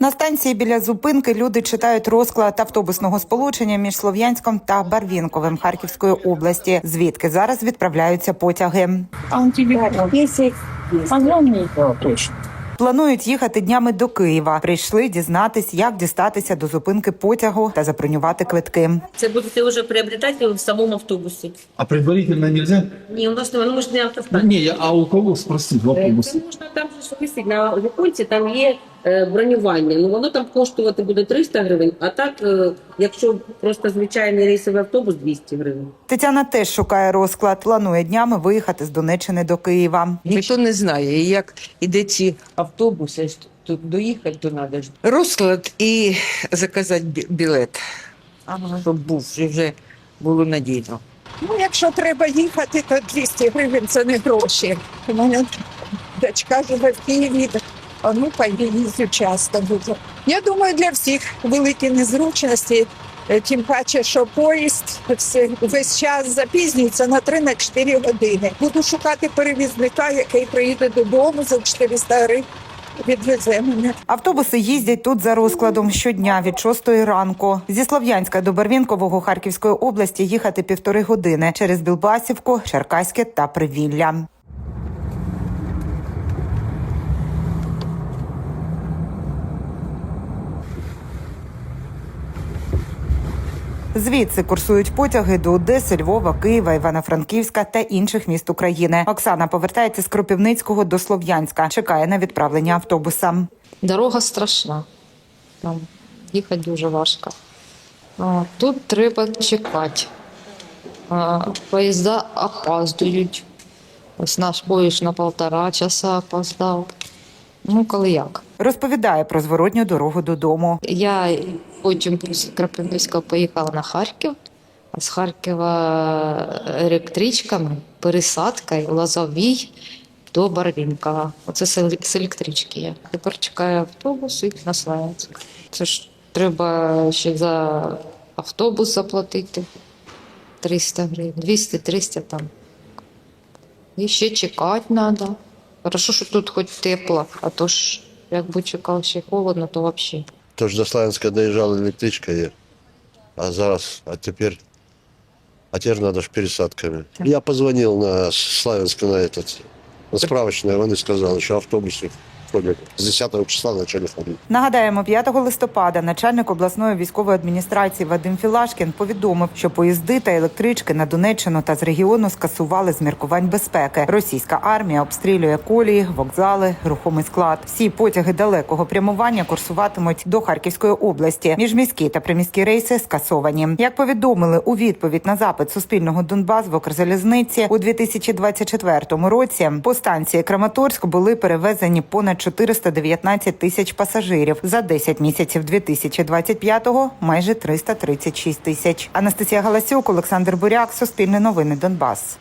На станції біля зупинки люди читають розклад автобусного сполучення між Слов'янськом та Барвінковим Харківської області, звідки зараз відправляються потяги. Планують їхати днями до Києва. Прийшли дізнатись, як дістатися до зупинки потягу та забронювати квитки. Це будете вже приобретати в самому автобусі. А предварительно нельзя? Ні, у нас немає, ну ми ж не автостанція. Не, я, а у кого спросить в Е, автобусе? Це можна там же ж висить на віконці, там є бронювання. Ну воно там коштувати буде 300 гривень, а так, е, якщо просто звичайний рейсовий автобус 200 гривень. Тетяна теж шукає розклад. Планує днями виїхати з Донеччини до Києва. Ніхто не знає, як іде ці автобуси, ж тут доїхати, то треба ж. Розклад і заказати бі- білет, щоб був, і вже було надійно. Ну, якщо треба їхати, то 200 гривень це не гроші. У мене дочка живе в Києві, а ну їздю часто дуже. Я думаю, для всіх великі незручності, е, тим паче, що поїзд весь час запізнюється на 3-4 години. Буду шукати перевізника, який приїде додому за 400 гривень, відвезе мене. Автобуси їздять тут за розкладом щодня від 6 ранку. Зі Слов'янська до Барвінкового Харківської області їхати півтори години через Білбасівку, Черкаське та Привілля. Звідси курсують потяги до Одеси, Львова, Києва, Івано-Франківська та інших міст України. Оксана повертається з Кропивницького до Слов'янська. Чекає на відправлення автобуса. Дорога страшна. Там їхати дуже важко. Тут треба чекати. Поїзда опаздують. Ось наш поїзд на полтора часа опоздав. Ну, коли як. Розповідає про зворотню дорогу додому. Я потім з Кропивницького поїхала на Харків, а з Харкова електричками, пересадкою Лазовій до Барвінкова. Оце з електрички я. Тепер чекаю автобус і на Славянськ. Це ж треба ще за автобус заплатити 300 гривень, 200-300 там. І ще чекати треба. Хорошо, що тут хоч тепло, а то ж якби чекав ще холодно, то взагалі. Тож до Славянська доїжджала електричка є. А зараз, а тепер, а тепер треба ж пересадками. Я позвонив на Славянськ на этот, на справочне, вони сказали, що автобуси ходять з 10 числа почали ходити. Нагадаємо, 5 листопада начальник обласної військової адміністрації Вадим Філашкін повідомив, що поїзди та електрички на Донеччину та з регіону скасували з міркувань безпеки. Російська армія обстрілює колії, вокзали, рухомий склад. Всі потяги далекого прямування курсуватимуть до Харківської області. Міжміські та приміські рейси скасовані. Як повідомили у відповідь на запит Суспільного Донбас в Укрзалізниці у 2024 році по станції Краматорськ були перевезені понад 419 тисяч пасажирів. За 10 місяців 2025-го – майже 336 тисяч. Анастасія Галасюк, Олександр Буряк, Суспільне новини Донбас.